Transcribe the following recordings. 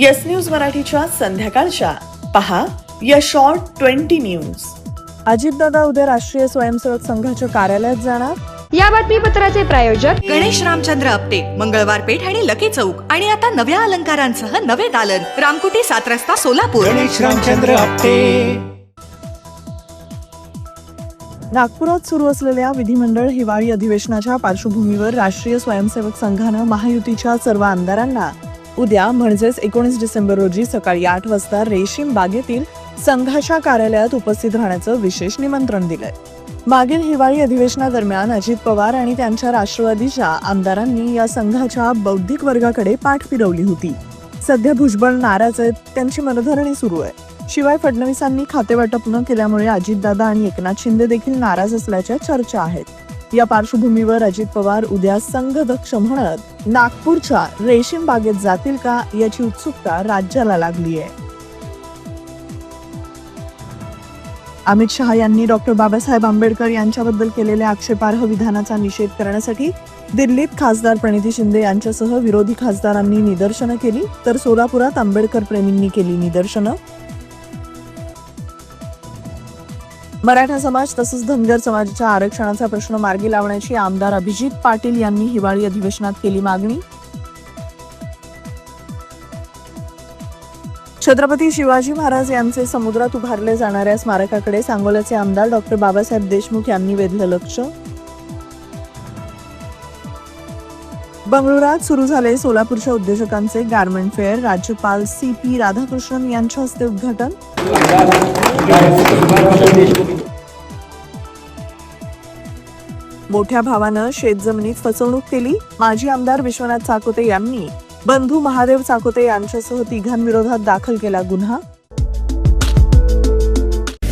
Yes news मराठीच्या संध्याकाळच्या. पहा या शॉर्ट ट्वेंटी न्यूज अजितदादा उद्या राष्ट्रीय स्वयंसेवक संघाच्या कार्यालयात जाणार? या बातमीपत्राचे प्रायोजक गणेश रामचंद्र आपटे मंगळवार पेठ आणि लकी चौक. आणि आता नव्या अलंकारांसह नवे दालन. रामकुटी सात रस्ता सोलापूर. गणेश रामचंद्र आपटे. नागपुरात सुरू असलेल्या विधिमंडळ हिवाळी अधिवेशनाच्या पार्श्वभूमीवर राष्ट्रीय स्वयंसेवक संघानं महायुतीच्या सर्व आमदारांना उद्या म्हणजेच एकोणीस डिसेंबर रोजी सकाळी आठ वाजता रेशीम बागेतील संघाच्या कार्यालयात उपस्थित राहण्याचं विशेष निमंत्रण दिलंय. मागील हिवाळी अधिवेशनादरम्यान अजित पवार आणि त्यांच्या राष्ट्रवादीच्या आमदारांनी या संघाच्या बौद्धिक वर्गाकडे पाठ फिरवली होती. सध्या भुजबळ नाराज आहेत त्यांची मनधरणी सुरू आहे. शिवाय फडणवीसांनी खातेवाटप न केल्यामुळे अजितदादा आणि एकनाथ शिंदे देखील नाराज असल्याच्या चर्चा आहेत. या पार्श्वभूमीवर अजित पवार उद्या संघदक्ष म्हणत नागपूरच्या रेशीम बागेत जातील का याची उत्सुकता राज्याला लागली आहे. अमित शहा यांनी डॉक्टर बाबासाहेब आंबेडकर यांच्याबद्दल केलेल्या आक्षेपार्ह विधानाचा निषेध करण्यासाठी दिल्लीत खासदार प्रणिती शिंदे यांच्यासह विरोधी खासदारांनी निदर्शनं केली तर सोलापुरात आंबेडकर प्रेमींनी केली निदर्शनं. मराठा समाज तसंच धनगर समाजाच्या आरक्षणाचा प्रश्न मार्गी लावण्याची आमदार अभिजित पाटील यांनी हिवाळी अधिवेशनात केली मागणी. छत्रपती शिवाजी महाराज यांचे समुद्रात उभारले जाणाऱ्या स्मारकाकडे सांगोल्याचे आमदार डॉक्टर बाबासाहेब देशमुख यांनी वेधलं लक्ष. बंगळुरात सुरू झाले सोलापूरच्या उद्योजकांचे गारमेंट फेअर राज्यपाल सी पी राधाकृष्णन यांच्या हस्ते उद्घाटन. मोठ्या भावानं शेतजमिनीत फसवणूक केली. माजी आमदार विश्वनाथ चाकोते यांनी. बंधू महादेव चाकोते यांच्यासह तिघांविरोधात दाखल केला गुन्हा.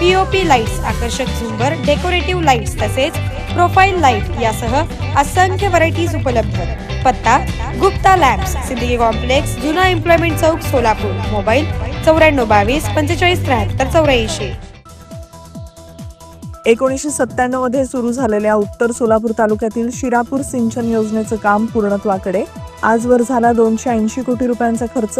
पीओपी लाईट्स आकर्षक झुंबर डेकोरेटिव्ह लाईट्स तसेच प्रोफाईल लाइट यासह असंख्य व्हरायटीज उपलब्ध. पत्ता गुप्ता लॅब्स सिद्दीकी कॉम्प्लेक्स जुना एम्प्लॉयमेंट चौक सोलापूर. मोबाईल चौऱ्याण्णव बावीस पंचेचाळीस त्र्याहत्तर चौऱ्याऐंशी. एकोणीसशे सत्त्याण्णवमध्ये सुरू झालेल्या उत्तर सोलापूर तालुक्यातील शिरापूर सिंचन योजनेचं काम पूर्णत्वाकडे. आजवर झाला दोनशे ऐंशी कोटी रुपयांचा खर्च.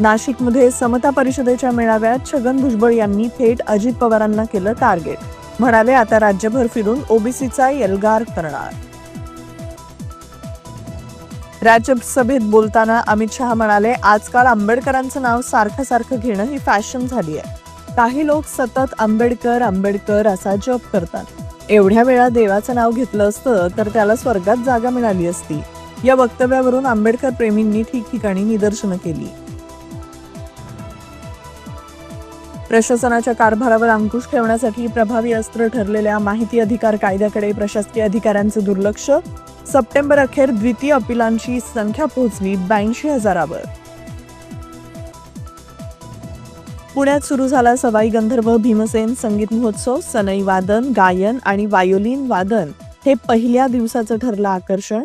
नाशिकमध्ये समता परिषदेच्या मेळाव्यात छगन भुजबळ यांनी थेट अजित पवारांना केलं टार्गेट. म्हणाले आता राज्यभर फिरून ओबीसीचा एल्गार करणार. राज्यसभेत बोलताना अमित शहा म्हणाले आजकाल आंबेडकरांचं नाव सारखं सारखं घेणं ही फॅशन झाली आहे काही लोक सतत आंबेडकर आंबेडकर असा जप करतात. एवढ्या वेळा देवाचं नाव घेतलं असतं तर त्याला स्वर्गात जागा मिळाली असती. या वक्तव्यावरून आंबेडकर प्रेमींनी ठिकठिकाणी निदर्शनं केली. प्रशासनाच्या कारभारावर अंकुश ठेवण्यासाठी प्रभावी अस्त्र ठरलेल्या माहिती अधिकार कायद्याकडे प्रशासकीय अधिकाऱ्यांचं दुर्लक्ष. सप्टेंबर अखेर द्वितीय अपिलांची संख्या पोहोचली ब्याऐंशी हजारावर. पुण्यात सुरू झाला सवाई गंधर्व भीमसेन संगीत महोत्सव सनई वादन गायन आणि वायोलिन वादन हे पहिल्या दिवसाचं ठरलं आकर्षण.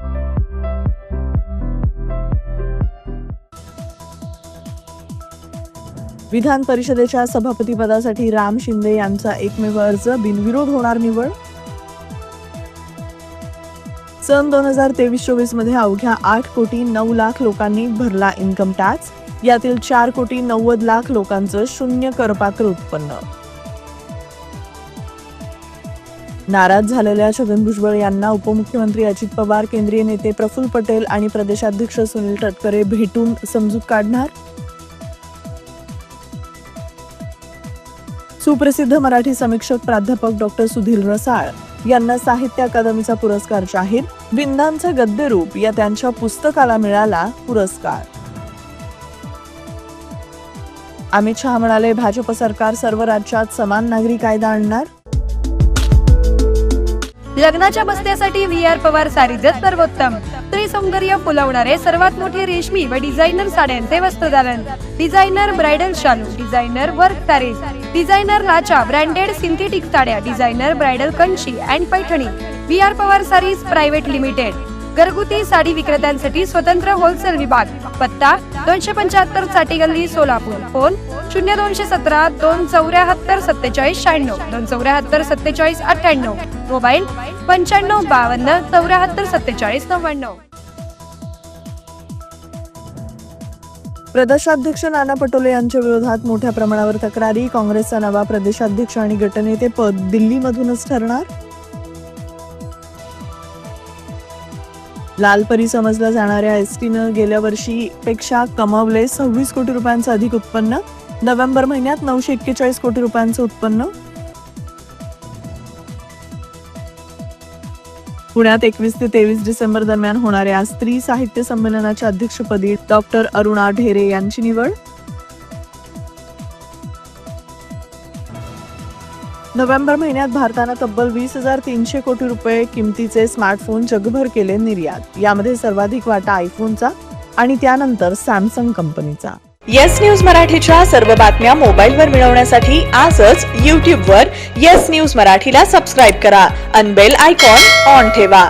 विधान परिषदेच्या सभापतीपदासाठी राम शिंदे यांचा एकमेव अर्ज बिनविरोध होणार निवड? सन दोन हजार तेवीस चोवीसमध्ये अवघ्या आठ कोटी नऊ लाख लोकांनी भरला इन्कम टॅक्स. यातील चार कोटी नव्वद लाख लोकांचं शून्य करपात्र उत्पन्न. नाराज झालेल्या छगन भुजबळ यांना उपमुख्यमंत्री अजित पवार केंद्रीय नेते प्रफुल्ल पटेल आणि प्रदेशाध्यक्ष सुनील तटकरे भेटून समजूत काढणार? सुप्रसिद्ध मराठी समीक्षक प्राध्यापक डॉक्टर सुधीर रसाळ यांना साहित्य अकादमीचा पुरस्कार जाहीर बिंदांचं गद्यरूप या त्यांच्या पुस्तकाला मिळाला पुरस्कार. अमित शहा म्हणाले भाजप सरकार सर्व राज्यात समान नागरी कायदा आणणार? लग्नाच्या बसण्यासाठी व्ही आर पवार सारीजच सर्वोत्तम. स्त्री सौंदर्य फुलवणारे सर्वात मोठे रेशमी व डिझायनर साड्यांचे वस्त्रदालन डिझायनर ब्रायडल शालू डिझायनर वर्क सारीज डिझायनर लाचा ब्रँडेड सिंथेटिक साड्या designer bridal Kanchi and Paithani. V R Pawar saris private limited. घरगुती साडी विक्रेत्यांसाठी स्वतंत्र होलसेल विभाग पत्ता दोनशे पंच्याहत्तरसाठी गल्ली सोलापूर. फोन शून्य दोनशे सतरा दोन चौऱ्याहत्तर सत्तेचाळीस शहाण्णव दोन चौऱ्याहत्तर सत्तेचाळीस अठ्ठ्याण्णव. मोबाईल पंच्याण्णव बावन्न चौऱ्याहत्तर सत्तेचाळीस नव्याण्णव. प्रदेशाध्यक्ष नाना पटोले यांच्या विरोधात मोठ्या प्रमाणावर तक्रारी. काँग्रेसचा नवा प्रदेशाध्यक्ष आणि गटनेते पद दिल्लीमधूनच ठरणार? लालपरी समजल्या जाणाऱ्या एस टीनं गेल्या वर्षी पेक्षा कमावले सव्वीस कोटी रुपयांचं अधिक उत्पन्न. नोव्हेंबर महिन्यात नऊशे एक्केचाळीस कोटी रुपयांचं उत्पन्न. पुण्यात एकवीस ते तेवीस डिसेंबर दरम्यान होणाऱ्या स्त्री साहित्य संमेलनाच्या अध्यक्षपदी डॉक्टर अरुणा ढेरे यांची निवड. नोव्हेंबर महिन्यात भारतानं तब्बल वीस हजार तीनशे कोटी रुपये किमतीचे स्मार्टफोन जगभर केले निर्यात. यामध्ये सर्वाधिक वाटा आयफोनचा आणि त्यानंतर सॅमसंग कंपनीचा. येस न्यूज मराठीच्या सर्व बातम्या मोबाईलवर मिळवण्यासाठी आजच यूट्यूबवर येस न्यूज मराठीला सबस्क्राईब करा. अनबेल आयकॉन ऑन ठेवा.